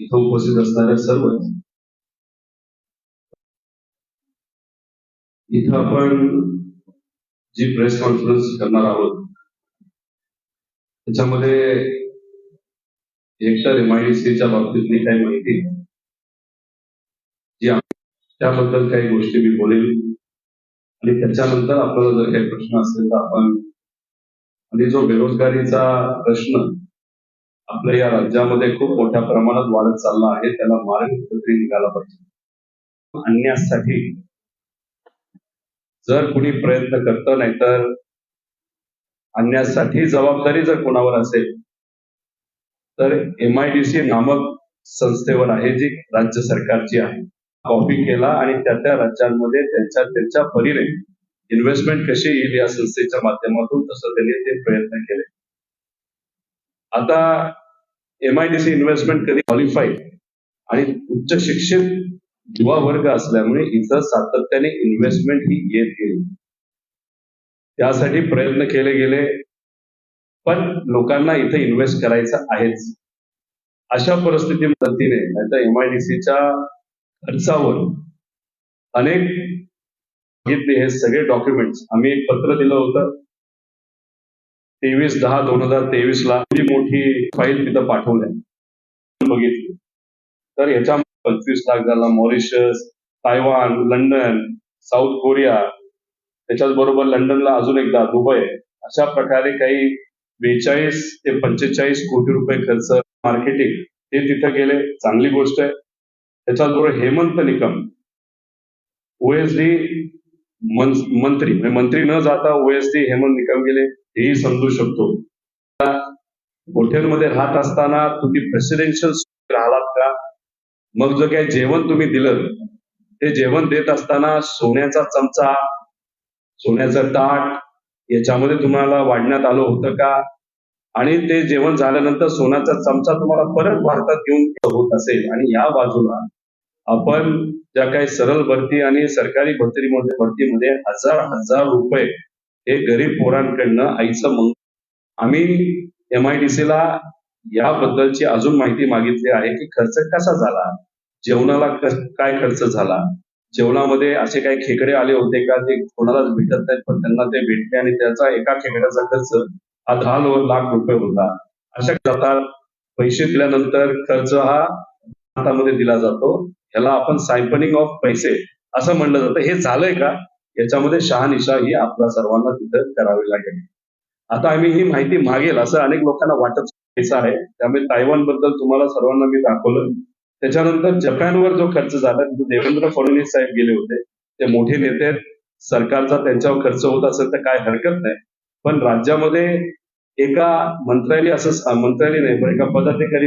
इथं उपस्थित असणाऱ्या सर्व इथं आपण जी प्रेस कॉन्फरन्स करणार आहोत त्याच्यामध्ये एकतर एमआयडीसीच्या बाबतीतली काही माहिती जी त्याबद्दल काही गोष्टी मी बोलेल आणि त्याच्यानंतर आपल्याला जर काही प्रश्न असतील तर आपण आणि जो बेरोजगारीचा प्रश्न आपल्या या राज्यामध्ये खूप मोठ्या प्रमाणात वाढत चालला आहे. त्याला मार्ग कुठेतरी निघाला पाहिजे. आणण्यासाठी जर कुणी प्रयत्न करतं नाहीतर आणण्यासाठी जबाबदारी जर कोणावर असेल तर एम आयडीसी नामक संस्थेवर आहे जी राज्य सरकारची आहे. कॉपी केला आणि त्या त्या राज्यांमध्ये त्यांच्या त्यांच्या परीने इन्व्हेस्टमेंट कशी येईल या संस्थेच्या माध्यमातून तसं त्यांनी ते प्रयत्न केले. आता एम आयडीसी इन्व्हेस्टमेंट कधी क्वालिफाईड आणि उच्च शिक्षित युवा वर्ग असल्यामुळे इथं सातत्याने इन्व्हेस्टमेंट ही येत गेली. त्यासाठी प्रयत्न केले गेले पण लोकांना इथं इन्व्हेस्ट करायचं आहेच. अशा परिस्थिती मदतीने नाहीतर एम आय डी सीच्या खर्चावर अनेक घेतले हे सगळे डॉक्युमेंट्स आम्ही एक पत्र दिलं होतं. तेवीस दहा दोन हजार तेवीस ला मोठी फाईल तिथं पाठवल्या बघितली. तर याच्या पंचवीस लाख झाला Mauritius Taiwan London South Korea. त्याच्याच बरोबर लंडनला अजून एकदा दुबई अशा प्रकारे काही बेचाळीस ते पंचेचाळीस कोटी रुपये खर्च मार्केटिंग हे तिथं गेले चांगली गोष्ट आहे. त्याच्याचबरोबर हेमंत निकम ओएसडी मंत्री. म्हणजे मंत्री न जाता ओएसडी हेमंत निकम गेले. हेही समजू शकतो. हॉटेलमध्ये राहत असताना तुम्ही प्रेसिडेन्शियल राहिलात का? मग जो काही जेवण तुम्ही दिलं ते जेवण देत असताना सोन्याचा चमचा सोन्याचं ताट याच्यामध्ये तुम्हाला वाढण्यात आलं होतं का? आणि ते जेवण झाल्यानंतर सोन्याचा चमचा तुम्हाला परत भारतात घेऊन होत असेल. आणि या बाजूला आपण ज्या काही सरळ भरती आणि सरकारी भरतीमध्ये भरतीमध्ये हजार हजार रुपये हे गरीब पोरांकडनं आईचं मंग आम्ही एम आयडीसी ला याबद्दलची अजून माहिती मागितली आहे की खर्च कसा झाला? जेवणाला काय खर्च झाला? जेवणामध्ये असे काही खेकडे आले होते का? ते कोणालाच भेटत नाहीत पण त्यांना ते भेटले आणि त्याचा एका खेकड्याचा खर्च हा दहा लाख रुपये होता. अशा जातात पैसे दिल्यानंतर खर्च हा हातामध्ये दिला जातो. ह्याला आपण सायपनिंग ऑफ पैसे असं म्हणलं जातं. हे झालंय का? याच्यामध्ये शहानिशा ही आपल्या सर्वांना तिथं करावी लागेल. आता आम्ही ही माहिती मागेल असं अनेक लोकांना वाटत आहे. त्यामुळे तायवानबद्दल तुम्हाला सर्वांना मी दाखवलं. त्याच्यानंतर जपानवर जो खर्च झाला तिथे देवेंद्र फडणवीस साहेब गेले होते. ते मोठे नेते आहेत. सरकारचा त्यांच्यावर खर्च होत असेल तर काय हरकत नाही. पण राज्यामध्ये एका मंत्र्याने असं मंत्र्याने नाही पण एका पदाधिकारी